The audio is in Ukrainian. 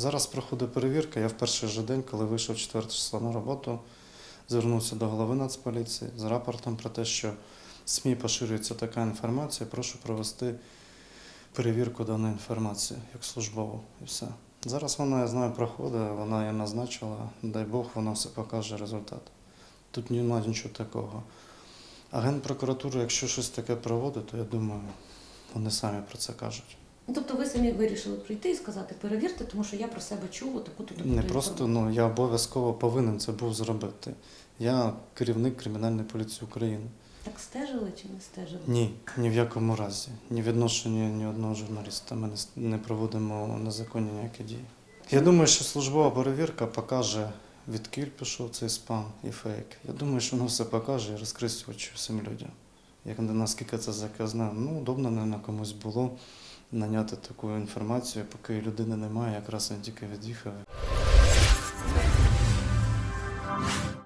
Зараз проходить перевірка. Я в перший же день, коли вийшов 4 числа на роботу, звернувся до голови Нацполіції з рапортом про те, що СМІ поширюється така інформація. Прошу провести перевірку даної інформації як службову і все. Зараз вона, я знаю, проходить, вона її назначила. Дай Бог, вона все покаже результат. Тут немає нічого такого. А Генпрокуратура, якщо щось таке проводить, то я думаю, вони самі про це кажуть. Ну, Тобто ви самі вирішили прийти і сказати, перевірте, тому що я про себе чув таку тут Не просто ну я обов'язково повинен це був зробити. Я керівник кримінальної поліції України. Так стежили чи не стежили? Ні, ні в якому разі. Ні відношення ні одного журналіста. Ми не не проводимо незаконні ніякі дії. Я думаю, що службова перевірка покаже, відкіль пішов цей спам і фейк. Я думаю, що воно все покаже і розкристь очі всім людям. Як наскільки це заказне, ну удобно, мабуть, комусь було наняти таку інформацію, поки людини немає, якраз він тільки від'їхав.